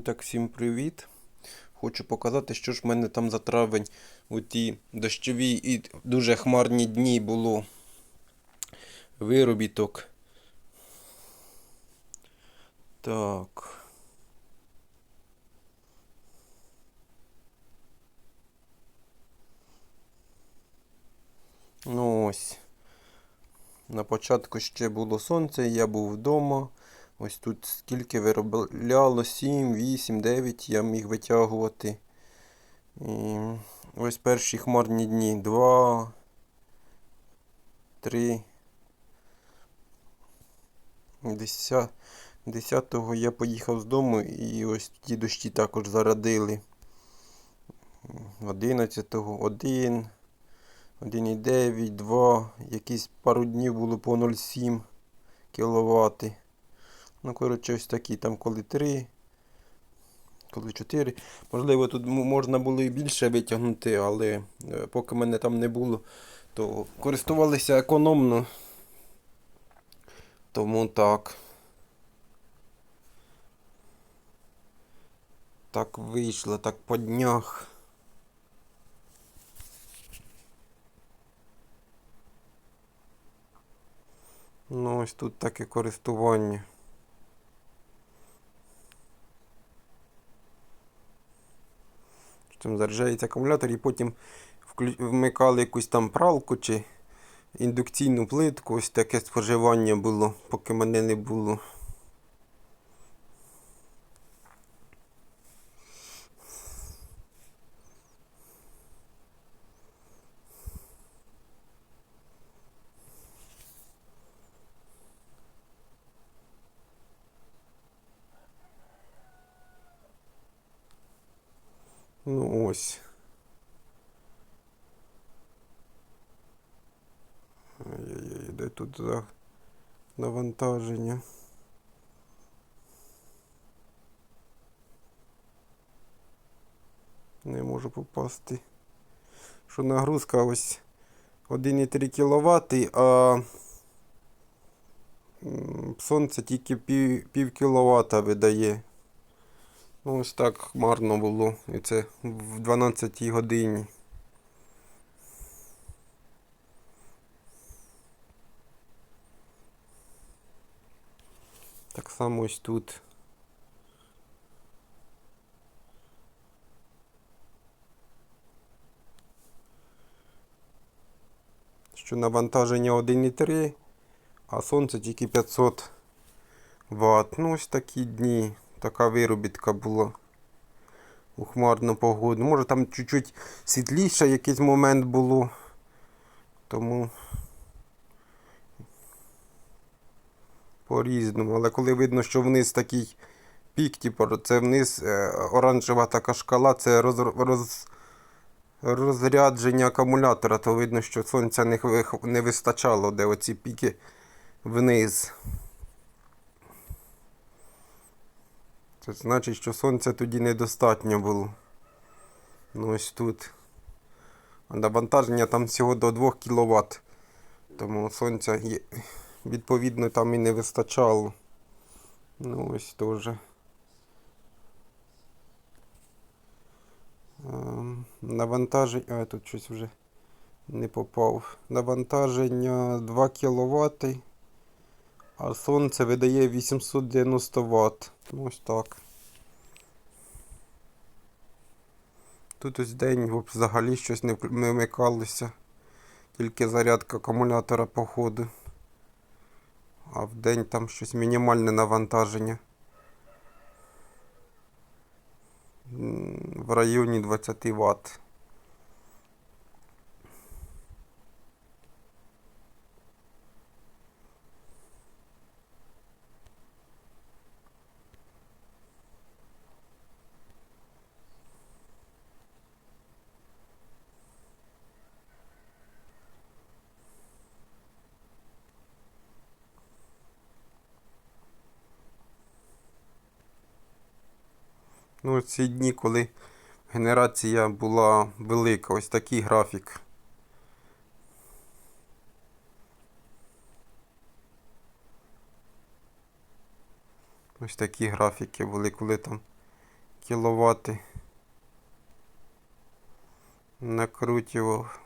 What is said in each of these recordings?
Так, всім привіт. Хочу показати, що ж в мене там за травень у ті дощові і дуже хмарні дні було виробіток. Так. Ну ось. На початку ще було сонце, я був вдома. Ось тут скільки виробляло, 7, 8, 9 я міг витягувати. І ось перші хмарні дні. 2, 3. 10, 10-го я поїхав з дому і ось ті дощі також зарадили. 11-го 1, 1,9, 2, якісь пару днів було по 0,7 кВт. Ну, коротше, ось такі, там коли 3, коли 4. Можливо, тут можна було і більше витягнути, але е, поки мене там не було, то користувалися економно. Тому так. Так вийшло, так по днях. Ну, ось тут таке користування. Там заряджається акумулятор і потім вмикали якусь там пралку чи індукційну плитку. Ось таке споживання було, поки мене не було. Ну ось. Ай-яй-яй, де тут за навантаження? Не можу попасти. Що нагрузка ось 1,3 кВт, а сонце тільки пів, пів кВт видає. Ну, ось так хмарно було. І це в 12 годині. Так само ось тут. Що навантаження 1,3, а сонце тільки 500 Вт. Ну, ось такі дні. Така виробітка була у хмарну погоду. Може там чуть-чуть світліше якийсь момент було. Тому по-різному. Але коли видно, що вниз такий пік, типу, це вниз е, оранжева така шкала, це роз, роз, розрядження акумулятора, то видно, що сонця не, не вистачало, де оці піки вниз. Це значить, що сонця тоді недостатньо було. Ну ось тут. А навантаження там всього до 2 кВт. Тому сонця є, відповідно там і не вистачало. Ну ось теж. Ем, Навантаження. А, тут щось вже не попав. Навантаження 2 кВт. А сонце видає 890 Вт. Ну, ось так. Тут ось день взагалі щось не вмикалося. Тільки зарядка акумулятора по ходу. А в день там щось мінімальне навантаження. В районі 20 Вт. Ну, ці дні, коли генерація була велика, ось такий графік. Ось такі графіки були, коли там кіловати накручував.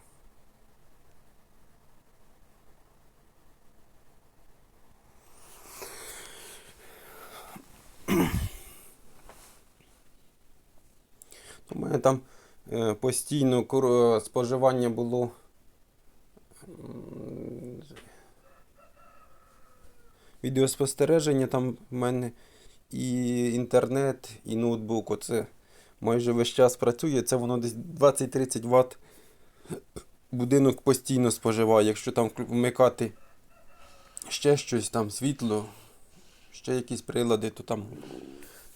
У мене там е, постійно споживання було відеоспостереження там в мене і інтернет, і ноутбук. Оце майже весь час працює. Це воно десь 20-30 Вт будинок постійно споживає. Якщо там вмикати ще щось, там світло, ще якісь прилади, то там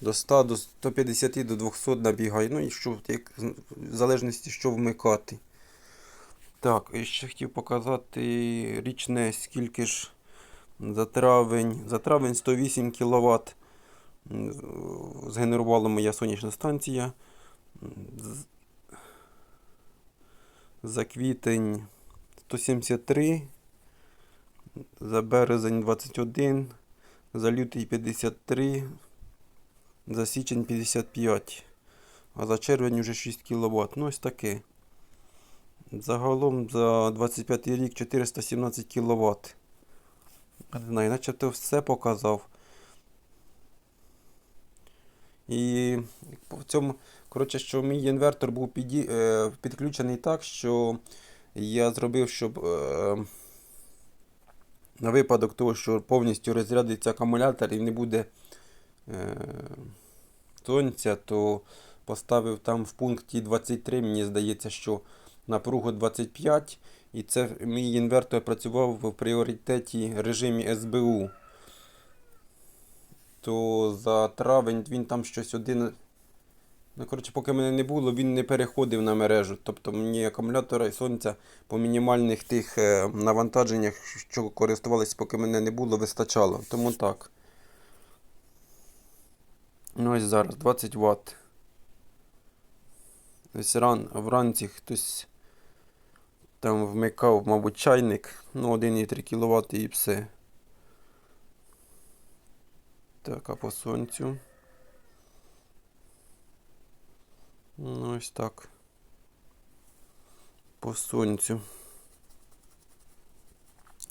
до 100, до 150, до 200 набігає. Ну і що, як, в залежності, що вмикати. Так, і ще хотів показати річне, скільки ж за травень. За травень 108 кВт згенерувала моя сонячна станція. За квітень 173, за березень 21, за лютий 53, за січень 55, а за червень вже 6 кВт. Ну ось таке. Загалом за 25 рік 417 кВт. Не знаю, начебто все показав. І в цьому, коротше, що мій інвертор був піді, е, підключений так, що я зробив, щоб е, на випадок того, що повністю розрядиться акумулятор і не буде сонця, то поставив там в пункті 23, мені здається, що напругу 25. І це мій інвертор працював в пріоритеті режимі СБУ. То за травень він там щось один. Ну, коротше, поки мене не було, він не переходив на мережу. Тобто мені акумулятора і сонця по мінімальних тих е, навантаженнях, що користувалися, поки мене не було, вистачало. Тому так. Ну ось зараз 20 Вт. Ось ран, вранці хтось там вмикав, мабуть, чайник. Ну, 1,3 кВт і все. Так, а по сонцю. Ну, ось так. По сонцю.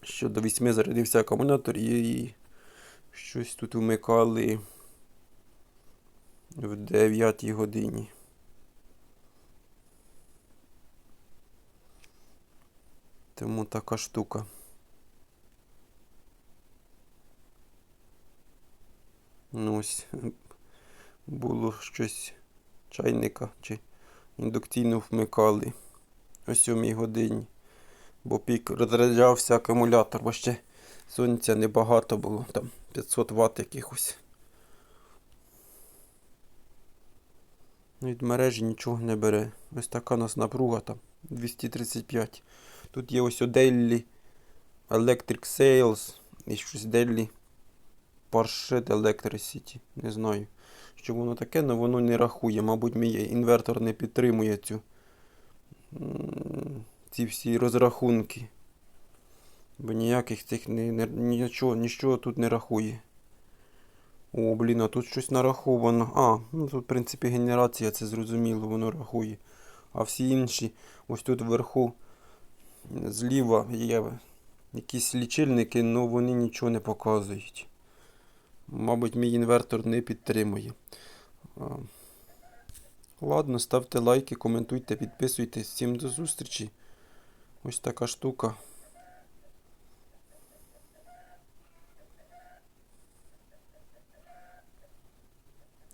Що до 8 зарядився акумулятор і щось тут вмикали в 9 годині. Тому така штука. Ну ось було щось чайника чи індукційно вмикали о 7 годині, бо пік розряджався акумулятор, бо ще сонця небагато було, там 500 Вт якихось. Від мережі нічого не бере. Ось така у нас напруга там 235. Тут є ось Daily Electric Sales і щось Daily Parshit Electricity. Не знаю, що воно таке, але воно не рахує. Мабуть, мій інвертор не підтримує цю, ці всі розрахунки. Бо ніяких цих нічого, нічого тут не рахує. О, блін, а тут щось нараховано. А, ну тут, в принципі, генерація, це зрозуміло, воно рахує. А всі інші, ось тут вверху, зліва є якісь лічильники, але вони нічого не показують. Мабуть, мій інвертор не підтримує. Ладно, ставте лайки, коментуйте, підписуйтесь. Всім до зустрічі. Ось така штука.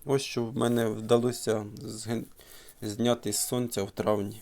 Ось що в мене вдалося зняти з сонця в травні.